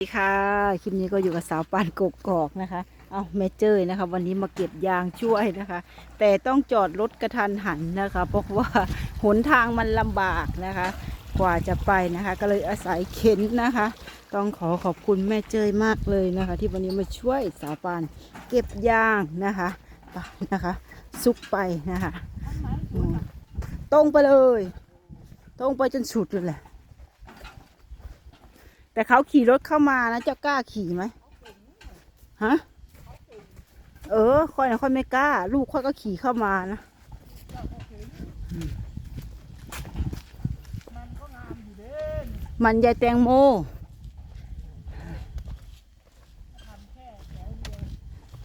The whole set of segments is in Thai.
สวัสดีค่ะคลิปนี้ก็อยู่กับสาวปานกกกอกนะคะ เอาแม่เจ้ยนะคะ วันนี้มาเก็บยางช่วยนะคะ แต่ต้องจอดรถกระทันหันนะคะ เพราะว่าหนทางมันลำบากนะคะ กว่าจะไปนะคะ ก็เลยอาศัยเข็นนะคะ ต้องขอขอบคุณแม่เจ้ยมากเลยนะคะ ที่วันนี้มาช่วยสาวปานเก็บยางนะคะไปนะคะ ซุกไปนะคะตรงไปเลย ตรงไปจนสุดเลยแหละ แต่เขาขี่รถเข้ามานะ เจ้ากล้าขี่ไหมฮะเออค่อยนะค่อยไม่กล้า ลูกค่อยก็ขี่เข้ามานะมมันยายแตงโม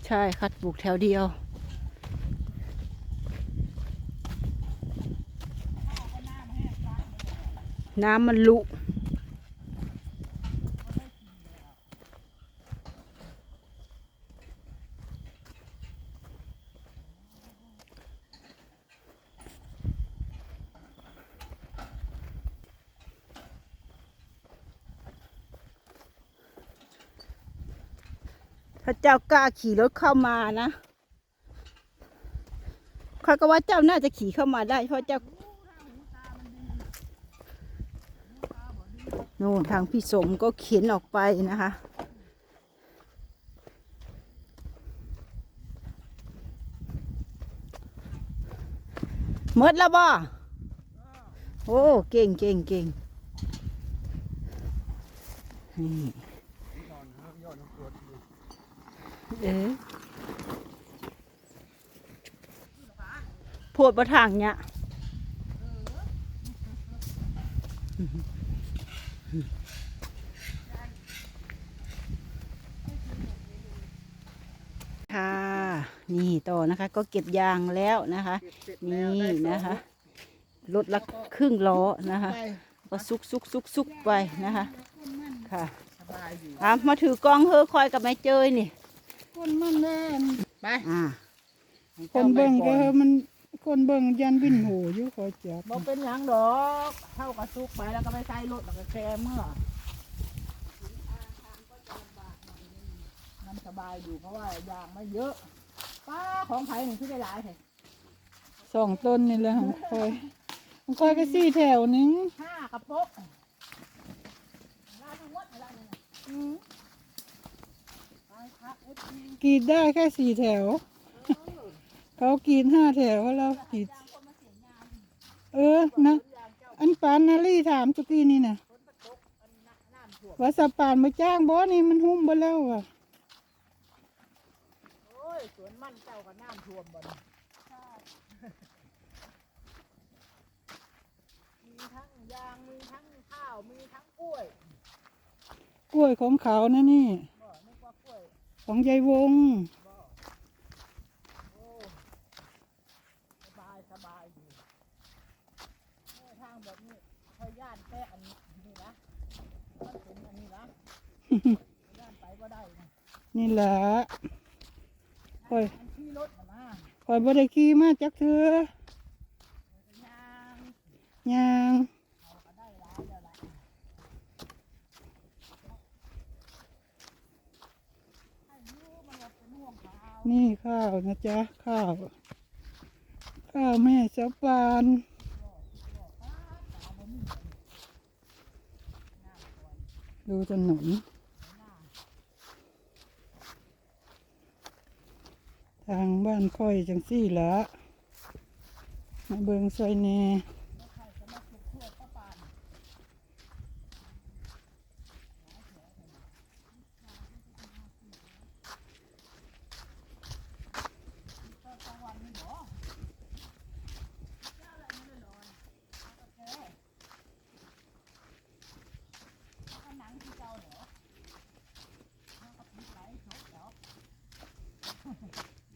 ใช่คัดปลูกแถวเดียวน้ำมันลุ ถ้าเจ้ากล้าขี่รถเข้ามานะข้าก็ว่าเจ้าน่าจะขี่เข้ามาได้ เพราะเจ้าโน่นทางพี่สมก็เข็นออกไปนะคะหมดแล้วบ่โอ้ เก่งเก่งเก่งนี่ เออโพดประทางเนี่ยค่ะ นี่ต่อนะคะ ก็เก็บยางแล้วนะคะ นี่นะคะลดละครึ่งล้อนะคะ ก็ซุกซุกซุกซุกไปนะคะ ค่ะอะมาถือกล้องเฮอคอยกับแม่เจยนี่ คนมันแน่นไปอ่าคนเบิ่งก็มันคนเบิ่งยันวินหูอยู่ขอจับบ่เป็นหยังดอกเท่ากับซุกไปแล้วก็ไปใส่รถแล้วก็แกเมื่อมันสบายอยู่เพราะว่ายางไม่เยอะป้าของไผ่หนึ่งที่ได้หลายแท้สองต้นนี่แหละของคอยของคอยก็สี่แถวหนึงห้ากระโปะลาทั้งหมดอะไรเนี่ยนะอืมไปพั กเอฟซีกรีดได้แค่สี่แถว เขากรีดห้าแถวแล้วเรากรีดเออนะ อันปานนาลี่ถามจุกี้นี่นะว่าสปานมาจ้างบอนี่มันหุ้มไปแล้วอะโอ้ยสวนมันเจ้ากับน้ำท่วมบ่นมีทั้งยาง มีทั้งข้าว มีทั้งกล้วย กล้วยของเขานะนี่ บ่นึกว่ากล้วย ของยายวงโอ้สบายสบายอยู่เออทางแบบนี้คอยย่านแค่อันนี้นี่นะมันถึงอันนี้นะย่านไปก็ได้นะนี่แหละคอยอันที่รถน่ะนะคอยบ่ได้ขี่มาจักเถือยาง ยาง เอาก็ได้ร้ายแล้วล่ะ นี่ข้าวนะจ๊ะ ข้าว ข้าวแม่สะปานดูถนนทางบ้านค่อยจังสี่ละมาเบิงซอยแน่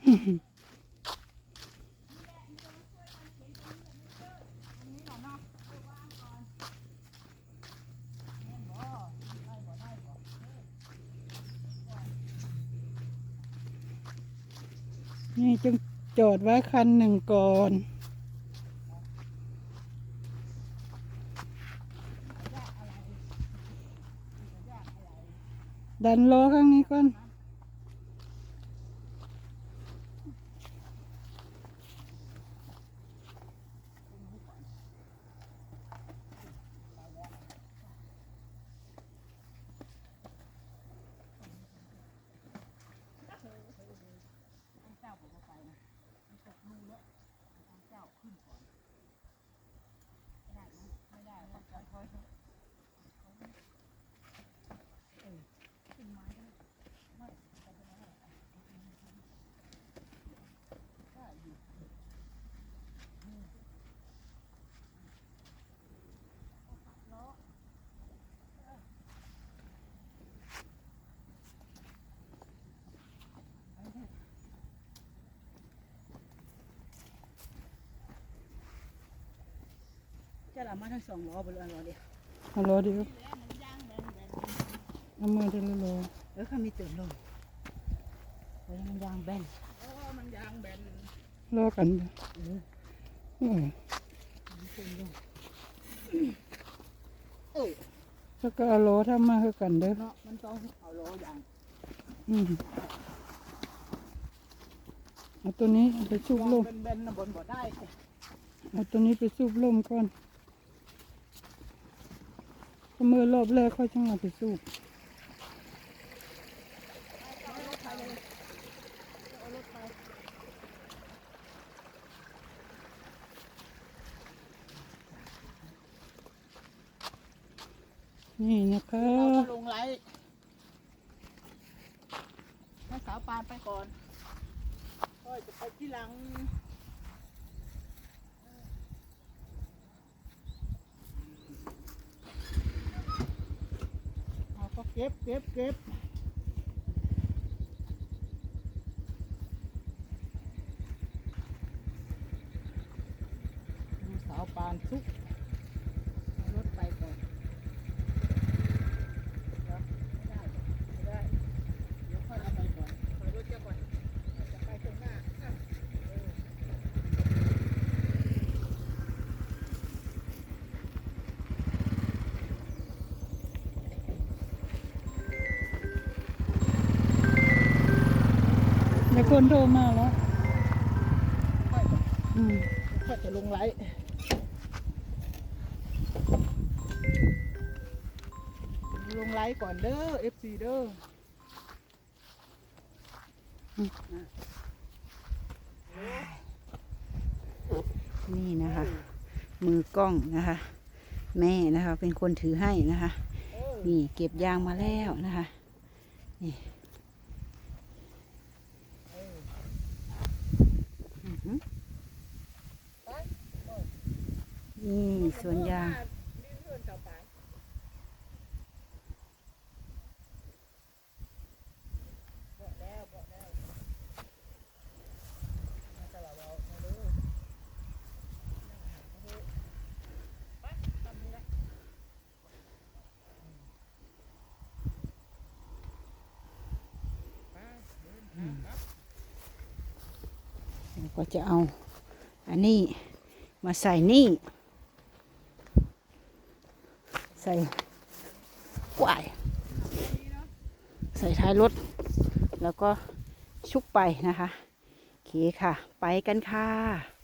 นี่จึงจอดไว้คันหนึ่งก่อนดันล้อข้างนี้ก่อน เจ้าผมก็ไปนะมันตกลูแล้วเอาเจ้าขึ้นก่อนได้ไหมไม่ ได้ต้องการคอยเขาเออขึ้นไม้ได้ไม่แต่เป็นอะไรได้อยู่ล้อ จะละมาทั้งสองล้อบนเรือล้อเดียวเอาล้อเดียวเอามือเดียวล้อเออเขามีเติมลมเฮ้ยมันยางแบนเออมันยางแบนล้อกันเด้อเออเออมันเติมลมเออแล้วก็เอาล้อทำมาคือกันเด้อเนาะมันต้องเอาล้อยางอืมเอาตัวนี้เอาไปสูบยางลมแบนๆนะบนบ่ได้เอาตัวนี้ไปสูบลมก่อนก็ มือรอบแรกค่อยจังเอาไปสูบนี่นะคะเราก็ลงไลฟ์ให้สาวปานไปก่อนค่อยจะไปที่หลัง เก็บเก็บเก็บดูสาวปานซุกเอารถไปก่อน เดี๋ยวไม่ได้ไม่ได้ เดี๋ยวค่อยเอาไปก่อนถอยรถเจ้าก่อนเราจะไปข้างหน้าอะเออ มีคนโทรมาแล้วค่อยอืมค่อยจะลงไลฟ์ลงไลฟ์ก่อนเด้อ FC เด้อนี่นะคะ มือกล้องนะคะ แม่นะคะ เป็นคนถือให้นะคะเออนี่เก็บยางมาแล้วนะคะ นี่อื้อหือนี่สวนยาง นี่เพื่อนสาวปานบอกแล้วบอกแล้วมาตลอดเรามาเด้อนั่งหาเขาเถอะไปทำ นี่ละแล้วก็จะเอาอันนี้มาใส่นี่ ส่กวาย ใส่ท้ายรถ แล้วก็ชุบไปนะคะโอเคค่ะ ไปกันค่ะ